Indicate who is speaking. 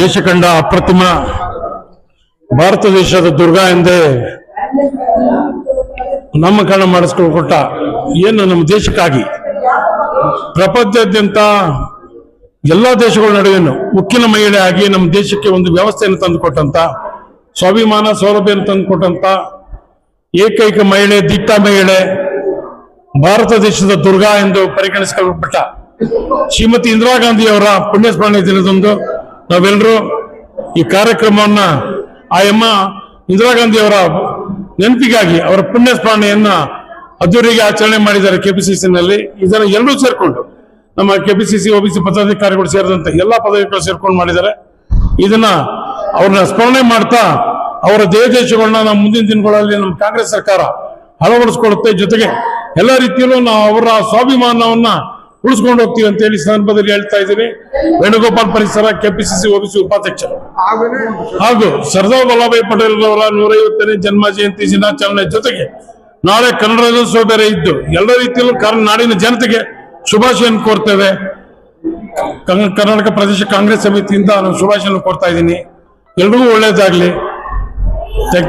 Speaker 1: ದೇಶ ಕಂಡ ಅಪ್ರತಿಮ ಭಾರತ ದೇಶದ ದುರ್ಗಾ ಎಂದೇ ನಾಮಕರಣ ಮಾಡಿಸ್ಕೊಳ್ಕೊಟ್ಟ ಏನು ನಮ್ಮ ದೇಶಕ್ಕಾಗಿ? ಪ್ರಪಂಚದಾದ್ಯಂತ ಎಲ್ಲ ದೇಶಗಳ ನಡುವೆ ಉಕ್ಕಿನ ಮಹಿಳೆ ಆಗಿ ನಮ್ಮ ದೇಶಕ್ಕೆ ಒಂದು ವ್ಯವಸ್ಥೆಯನ್ನು ತಂದುಕೊಟ್ಟಂತ, ಸ್ವಾಭಿಮಾನ ಸೌಲಭ್ಯವನ್ನು ತಂದುಕೊಟ್ಟಂತ ಏಕೈಕ ಮಹಿಳೆ, ದಿಟ್ಟ ಮಹಿಳೆ ಭಾರತ ದೇಶದ ದುರ್ಗಾ ಎಂದು ಪರಿಗಣಿಸಿಕೊಳ್ಳಲ್ಪಟ್ಟ ಶ್ರೀಮತಿ ಇಂದಿರಾ ಗಾಂಧಿ ಅವರ ಪುಣ್ಯಸ್ಮರಣೆ ದಿನದಂದು ನಾವೆಲ್ಲರೂ ಈ ಕಾರ್ಯಕ್ರಮವನ್ನ ಆ ಎಮ್ಮ ಇಂದಿರಾ ಗಾಂಧಿ ಅವರ ನೆನಪಿಗಾಗಿ, ಅವರ ಪುಣ್ಯ ಸ್ಮರಣೆಯನ್ನ ಅದ್ದೂರಿಗೆ ಆಚರಣೆ ಮಾಡಿದ್ದಾರೆ ಕೆಪಿಸಿಸಿನಲ್ಲಿ. ಇದನ್ನ ಎಲ್ಲರೂ ಸೇರ್ಕೊಂಡು ನಮ್ಮ ಕೆಪಿಸಿಸಿ ಸಿ ಪದಾಧಿಕಾರಿಗಳು ಸೇರಿದಂತೆ ಎಲ್ಲಾ ಪದವಿಗಳು ಸೇರ್ಕೊಂಡು ಮಾಡಿದ್ದಾರೆ. ಇದನ್ನ ಅವ್ರನ್ನ ಸ್ಮರಣೆ ಮಾಡ್ತಾ, ಅವರ ದೇಶಗಳನ್ನ ನಾವು ಮುಂದಿನ ದಿನಗಳಲ್ಲಿ ನಮ್ಮ ಕಾಂಗ್ರೆಸ್ ಸರ್ಕಾರ ಅಳವಡಿಸ್ಕೊಳ್ಳುತ್ತೆ. ಜೊತೆಗೆ ಎಲ್ಲ ರೀತಿಯಲ್ಲೂ ನಾವು ಅವರ ಸ್ವಾಭಿಮಾನವನ್ನ ಉಳಿಸ್ಕೊಂಡು ಹೋಗ್ತೀವಿ ಅಂತ ಹೇಳಿ ಸಂದರ್ಭದಲ್ಲಿ ಹೇಳ್ತಾ ಇದ್ದೀನಿ. ವೇಣುಗೋಪಾಲ್ ಪರಿಸರ, ಕೆಪಿಸಿಸಿ ಓಬಿಸಿ ಉಪಾಧ್ಯಕ್ಷರು. ಹಾಗೂ ಸರ್ದಾರ್ ವಲ್ಲಭಾಯಿ ಪಟೇಲ್ ಅವರ ನೂರೈವತ್ತನೇ ಜನ್ಮ ಜಯಂತಿ ದಿನಾಚರಣೆ ಜೊತೆಗೆ ನಾಳೆ ಕನ್ನಡ ರಾಜ್ಯೋತ್ಸವ ಬೇರೆ ಇದ್ದು, ಎಲ್ಲ ರೀತಿಯಲ್ಲೂ ನಾಡಿನ ಜನತೆಗೆ ಶುಭಾಶಯನ್ನು ಕೋರ್ತೇವೆ. ಕರ್ನ- ಕರ್ನಾಟಕ ಪ್ರದೇಶ ಕಾಂಗ್ರೆಸ್ ಸಮಿತಿಯಿಂದ ನಾನು ಶುಭಾಶಯನ್ನು ಕೋರ್ತಾ ಇದ್ದೀನಿ. ಎಲ್ರಿಗೂ ಒಳ್ಳೆಯದಾಗಲಿ. Thank you